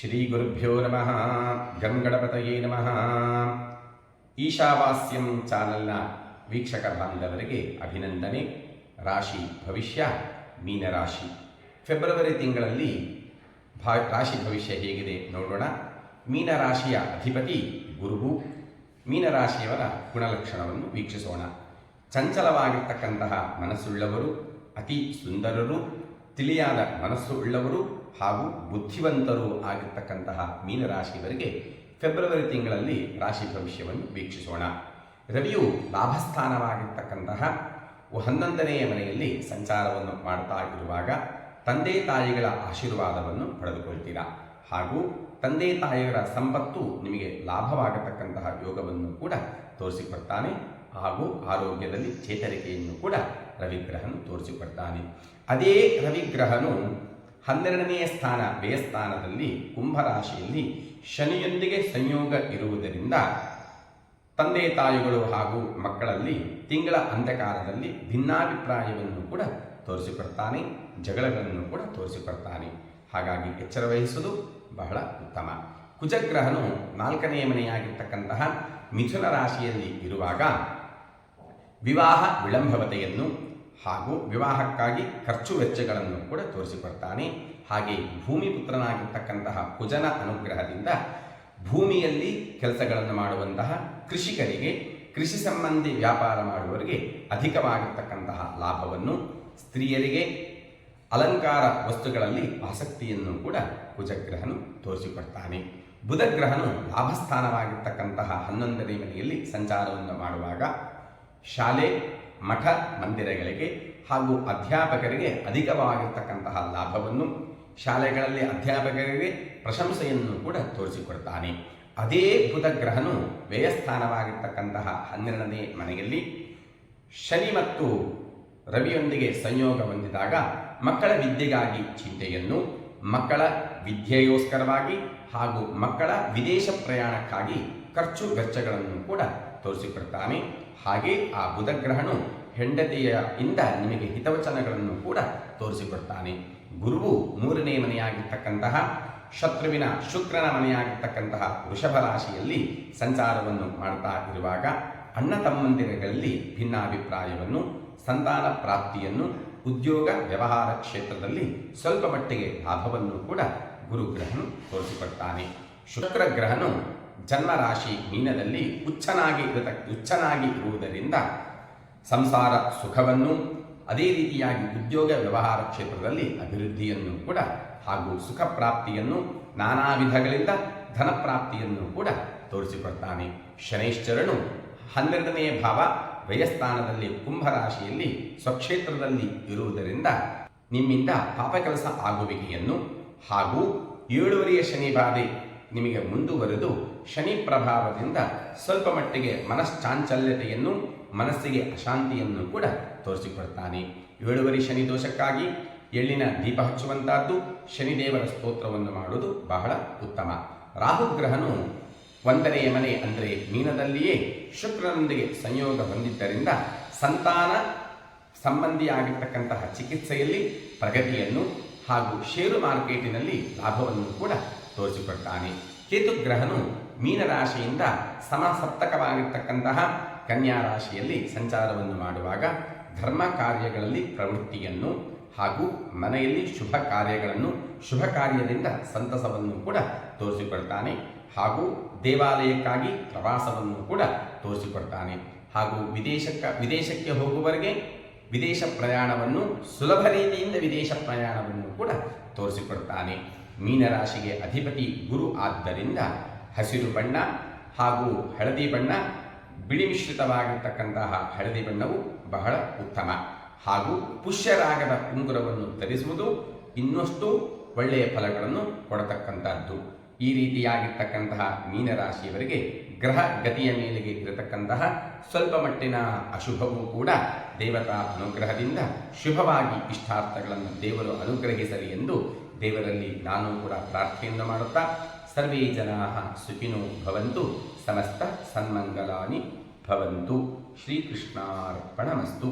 ಶ್ರೀ ಗುರುಭ್ಯೋ ನಮಃ ಗಂಗಣಪತಯೇ ನಮಃ ಈಶಾವಾಸ್ಯಂ ಚಾನಲ್ನ ವೀಕ್ಷಕ ಬಾಂಧವರಿಗೆ ಅಭಿನಂದನೆ। ರಾಶಿ ಭವಿಷ್ಯ, ಮೀನರಾಶಿ। ಫೆಬ್ರವರಿ ತಿಂಗಳಲ್ಲಿ ಭಾ, ರಾಶಿ ಭವಿಷ್ಯ ಹೇಗಿದೆ ನೋಡೋಣ। ಮೀನರಾಶಿಯ ಅಧಿಪತಿ ಗುರುವು ಮೀನರಾಶಿಯವರ ಗುಣಲಕ್ಷಣವನ್ನು ವೀಕ್ಷಿಸೋಣ। ಚಂಚಲವಾಗಿರ್ತಕ್ಕಂತಹ ಮನಸ್ಸುಳ್ಳವರು, ಅತಿ ಸುಂದರರು, ತಿಳಿಯಾದ ಮನಸ್ಸು ಉಳ್ಳವರು ಹಾಗೂ ಬುದ್ಧಿವಂತರು ಆಗಿರ್ತಕ್ಕಂತಹ ಮೀನರಾಶಿಯವರಿಗೆ ಫೆಬ್ರವರಿ ತಿಂಗಳಲ್ಲಿ ರಾಶಿ ಭವಿಷ್ಯವನ್ನು ವೀಕ್ಷಿಸೋಣ. ರವಿಯು ಲಾಭಸ್ಥಾನವಾಗಿರ್ತಕ್ಕಂತಹ ಹನ್ನೊಂದನೆಯ ಮನೆಯಲ್ಲಿ ಸಂಚಾರವನ್ನು ಮಾಡ್ತಾ ಇರುವಾಗ ತಂದೆ ತಾಯಿಗಳ ಆಶೀರ್ವಾದವನ್ನು ಪಡೆದುಕೊಳ್ತೀರಾ? ಹಾಗೂ ತಂದೆ ತಾಯಿಗಳ ಸಂಪತ್ತು ನಿಮಗೆ ಲಾಭವಾಗತಕ್ಕಂತಹ ಯೋಗವನ್ನು ಕೂಡ ತೋರಿಸಿಕೊಡ್ತಾನೆ ಹಾಗೂ ಆರೋಗ್ಯದಲ್ಲಿ ಚೇತರಿಕೆಯನ್ನು ಕೂಡ ರವಿಗ್ರಹನು ತೋರಿಸಿಕೊಡ್ತಾನೆ. ಅದೇ ರವಿಗ್ರಹನು ಹನ್ನೆರಡನೆಯ ಸ್ಥಾನ ವ್ಯಯಸ್ಥಾನದಲ್ಲಿ ಕುಂಭರಾಶಿಯಲ್ಲಿ ಶನಿಯೊಂದಿಗೆ ಸಂಯೋಗ ಇರುವುದರಿಂದ ತಂದೆ ತಾಯಿಗಳು ಹಾಗೂ ಮಕ್ಕಳಲ್ಲಿ ತಿಂಗಳ ಅಂಧಕಾರದಲ್ಲಿ ಭಿನ್ನಾಭಿಪ್ರಾಯವನ್ನು ಕೂಡ ತೋರಿಸಿಕೊಡ್ತಾನೆ, ಜಗಳಗಳನ್ನು ಕೂಡ ತೋರಿಸಿಕೊಡ್ತಾನೆ. ಹಾಗಾಗಿ ಎಚ್ಚರ ವಹಿಸುವುದು ಬಹಳ ಉತ್ತಮ. ಕುಜಗ್ರಹನು ನಾಲ್ಕನೆಯ ಮನೆಯಾಗಿರ್ತಕ್ಕಂತಹ ಮಿಥುನ ರಾಶಿಯಲ್ಲಿ ಇರುವಾಗ ವಿವಾಹ ವಿಳಂಬವತೆಯನ್ನು ಹಾಗೂ ವಿವಾಹಕ್ಕಾಗಿ ಖರ್ಚು ವೆಚ್ಚಗಳನ್ನು ಕೂಡ ತೋರಿಸಿಕೊಡ್ತಾನೆ. ಹಾಗೆ ಭೂಮಿ ಪುತ್ರನಾಗಿರ್ತಕ್ಕಂತಹ ಕುಜನ ಅನುಗ್ರಹದಿಂದ ಭೂಮಿಯಲ್ಲಿ ಕೆಲಸಗಳನ್ನು ಮಾಡುವಂತಹ ಕೃಷಿಕರಿಗೆ, ಕೃಷಿ ಸಂಬಂಧಿ ವ್ಯಾಪಾರ ಮಾಡುವವರಿಗೆ ಅಧಿಕವಾಗಿರ್ತಕ್ಕಂತಹ ಲಾಭವನ್ನು, ಸ್ತ್ರೀಯರಿಗೆ ಅಲಂಕಾರ ವಸ್ತುಗಳಲ್ಲಿ ಆಸಕ್ತಿಯನ್ನು ಕೂಡ ಕುಜಗ್ರಹನು ತೋರಿಸಿಕೊಡ್ತಾನೆ. ಬುಧಗ್ರಹನು ಲಾಭಸ್ಥಾನವಾಗಿರ್ತಕ್ಕಂತಹ ಹನ್ನೊಂದನೇ ಮನೆಯಲ್ಲಿ ಸಂಚಾರವನ್ನು ಮಾಡುವಾಗ ಶಾಲೆ ಮಠ ಮಂದಿರಗಳಿಗೆ ಹಾಗೂ ಅಧ್ಯಾಪಕರಿಗೆ ಅಧಿಕವಾಗಿರ್ತಕ್ಕಂತಹ ಲಾಭವನ್ನು ಶಾಲೆಗಳಲ್ಲಿ ಅಧ್ಯಾಪಕರಿಗೆ ಪ್ರಶಂಸೆಯನ್ನು ಕೂಡ ತೋರಿಸಿಕೊಡ್ತಾನೆ. ಅದೇ ಬುಧಗ್ರಹನು ವ್ಯಯಸ್ಥಾನವಾಗಿರ್ತಕ್ಕಂತಹ ಹನ್ನೆರಡನೇ ಮನೆಯಲ್ಲಿ ಶನಿ ಮತ್ತು ರವಿಯೊಂದಿಗೆ ಸಂಯೋಗ ಹೊಂದಿದಾಗ ಮಕ್ಕಳ ವಿದ್ಯೆಗಾಗಿ ಚಿಂತೆಯನ್ನು, ಮಕ್ಕಳ ವಿದ್ಯೆಗೋಸ್ಕರವಾಗಿ ಹಾಗೂ ಮಕ್ಕಳ ವಿದೇಶ ಪ್ರಯಾಣಕ್ಕಾಗಿ ಖರ್ಚು ವೆಚ್ಚಗಳನ್ನು ಕೂಡ ತೋರಿಸಿಕೊಡ್ತಾನೆ. ಹಾಗೆ ಆ ಬುಧಗ್ರಹನು ಹೆಂಡತಿಯ ಇಂದ ನಿಮಗೆ ಹಿತವಚನಗಳನ್ನು ಕೂಡ ತೋರಿಸಿಕೊಡ್ತಾನೆ. ಗುರುವು ಮೂರನೇ ಮನೆಯಾಗಿರ್ತಕ್ಕಂತಹ, ಶತ್ರುವಿನ ಶುಕ್ರನ ಮನೆಯಾಗಿರ್ತಕ್ಕಂತಹ ವೃಷಭ ರಾಶಿಯಲ್ಲಿ ಸಂಚಾರವನ್ನು ಮಾಡ್ತಾ ಇರುವಾಗ ಅಣ್ಣ ತಮ್ಮಂದಿರಗಳಲ್ಲಿ ಭಿನ್ನಾಭಿಪ್ರಾಯವನ್ನು, ಸಂತಾನ ಪ್ರಾಪ್ತಿಯನ್ನು, ಉದ್ಯೋಗ ವ್ಯವಹಾರ ಕ್ಷೇತ್ರದಲ್ಲಿ ಸ್ವಲ್ಪ ಮಟ್ಟಿಗೆ ಲಾಭವನ್ನು ಕೂಡ ಗುರುಗ್ರಹನು ತೋರಿಸಿಕೊಡ್ತಾನೆ. ಶುಕ್ರಗ್ರಹನು ಜನ್ಮರಾಶಿ ಮೀನದಲ್ಲಿ ಉಚ್ಚನಾಗಿ ಇರತ ಉಚ್ಚನಾಗಿ ಇರುವುದರಿಂದ ಸಂಸಾರ ಸುಖವನ್ನು, ಅದೇ ರೀತಿಯಾಗಿ ಉದ್ಯೋಗ ವ್ಯವಹಾರ ಕ್ಷೇತ್ರದಲ್ಲಿ ಅಭಿವೃದ್ಧಿಯನ್ನು ಕೂಡ ಹಾಗೂ ಸುಖ ಪ್ರಾಪ್ತಿಯನ್ನು ನಾನಾ ವಿಧಗಳಿಂದ ಧನಪ್ರಾಪ್ತಿಯನ್ನು ಕೂಡ ತೋರಿಸಿಕೊಡ್ತಾನೆ. ಶನೈಶ್ಚರನು ಹನ್ನೆರಡನೇ ಭಾವ ವ್ಯಯಸ್ಥಾನದಲ್ಲಿ ಕುಂಭರಾಶಿಯಲ್ಲಿ ಸ್ವಕ್ಷೇತ್ರದಲ್ಲಿ ಇರುವುದರಿಂದ ನಿಮ್ಮಿಂದ ಪಾಪ ಕೆಲಸ ಆಗುವಿಕೆಯನ್ನು ಹಾಗೂ ಏಳುವರೆಯ ಶನಿ ಬಾಧೆ ನಿಮಗೆ ಮುಂದುವರೆದು ಶನಿ ಪ್ರಭಾವದಿಂದ ಸ್ವಲ್ಪ ಮಟ್ಟಿಗೆ ಮನಶ್ಚಾಂಚಲ್ಯತೆಯನ್ನು, ಮನಸ್ಸಿಗೆ ಅಶಾಂತಿಯನ್ನು ಕೂಡ ತೋರಿಸಿಕೊಡ್ತಾನೆ. ಏಳುವರೆ ಶನಿ ದೋಷಕ್ಕಾಗಿ ಎಳ್ಳಿನ ದೀಪ ಹಚ್ಚುವಂತಹದ್ದು ಶನಿದೇವರ ಸ್ತೋತ್ರವನ್ನು ಮಾಡುವುದು ಬಹಳ ಉತ್ತಮ. ರಾಹುಗ್ರಹನು ಒಂದನೆಯ ಮನೆ ಅಂದರೆ ಮೀನದಲ್ಲಿಯೇ ಶುಕ್ರನೊಂದಿಗೆ ಸಂಯೋಗ ಹೊಂದಿದ್ದರಿಂದ ಸಂತಾನ ಸಂಬಂಧಿಯಾಗಿರ್ತಕ್ಕಂತಹ ಚಿಕಿತ್ಸೆಯಲ್ಲಿ ಪ್ರಗತಿಯನ್ನು ಹಾಗೂ ಷೇರು ಮಾರ್ಕೆಟಿನಲ್ಲಿ ಲಾಭವನ್ನು ಕೂಡ ತೋರಿಸಿಕೊಡ್ತಾನೆ ಕೇತುಗ್ರಹನು ಮೀನರಾಶಿಯಿಂದ ಸಮಸಪ್ತಕವಾಗಿರ್ತಕ್ಕಂತಹ ಕನ್ಯಾ ರಾಶಿಯಲ್ಲಿ ಸಂಚಾರವನ್ನು ಮಾಡುವಾಗ ಧರ್ಮ ಕಾರ್ಯಗಳಲ್ಲಿ ಪ್ರವೃತ್ತಿಯನ್ನು ಹಾಗೂ ಮನೆಯಲ್ಲಿ ಶುಭ ಕಾರ್ಯಗಳನ್ನು, ಶುಭ ಕಾರ್ಯದಿಂದ ಸಂತಸವನ್ನು ಕೂಡ ತೋರಿಸಿಕೊಡ್ತಾನೆ ಹಾಗೂ ದೇವಾಲಯಕ್ಕಾಗಿ ಪ್ರವಾಸವನ್ನು ಕೂಡ ತೋರಿಸಿಕೊಡ್ತಾನೆ ಹಾಗೂ ವಿದೇಶಕ್ಕ, ವಿದೇಶಕ್ಕೆ ಹೋಗುವವರೆಗೆ ವಿದೇಶ ಪ್ರಯಾಣವನ್ನು ಸುಲಭ ರೀತಿಯಿಂದ ವಿದೇಶ ಪ್ರಯಾಣವನ್ನು ಕೂಡ ತೋರಿಸಿಕೊಡ್ತಾನೆ. ಮೀನರಾಶಿಗೆ ಅಧಿಪತಿ ಗುರು ಆದ್ದರಿಂದ ಹಸಿರು ಬಣ್ಣ ಹಾಗೂ ಹಳದಿ ಬಣ್ಣ ಬಿಳಿ ಮಿಶ್ರಿತವಾಗಿರ್ತಕ್ಕಂತಹ ಹಳದಿ ಬಣ್ಣವು ಬಹಳ ಉತ್ತಮ. ಹಾಗೂ ಪುಷ್ಯರಾಗದ ಉಂಗುರವನ್ನು ಧರಿಸುವುದು ಇನ್ನಷ್ಟು ಒಳ್ಳೆಯ ಫಲಗಳನ್ನು ಕೊಡತಕ್ಕಂಥದ್ದು ಈ ರೀತಿಯಾಗಿರ್ತಕ್ಕಂತಹ ಮೀನರಾಶಿಯವರಿಗೆ ಗ್ರಹ ಗತಿಯ ಮೇಲೆಗೆ ಇರತಕ್ಕಂತಹ ಸ್ವಲ್ಪ ಮಟ್ಟಿನ ಅಶುಭವೂ ಕೂಡ ದೇವತಾ ಅನುಗ್ರಹದಿಂದ ಶುಭವಾಗಿ ಇಷ್ಟಾರ್ಥಗಳನ್ನು ದೇವರು ಅನುಗ್ರಹಿಸಲಿ ಎಂದು ದೇವರಲ್ಲಿ ನಾನು ಕೂಡ ಪ್ರಾರ್ಥನೆಯನ್ನು ಮಾಡುತ್ತಾ, ಸರ್ವೇ ಜನಾ ಸುಖಿನೋ ಭವಂತು, ಸಮಸ್ತ ಸನ್ಮಂಗಲಾನಿ ಭವಂತು. ಶ್ರೀಕೃಷ್ಣಾರ್ಪಣಮಸ್ತು.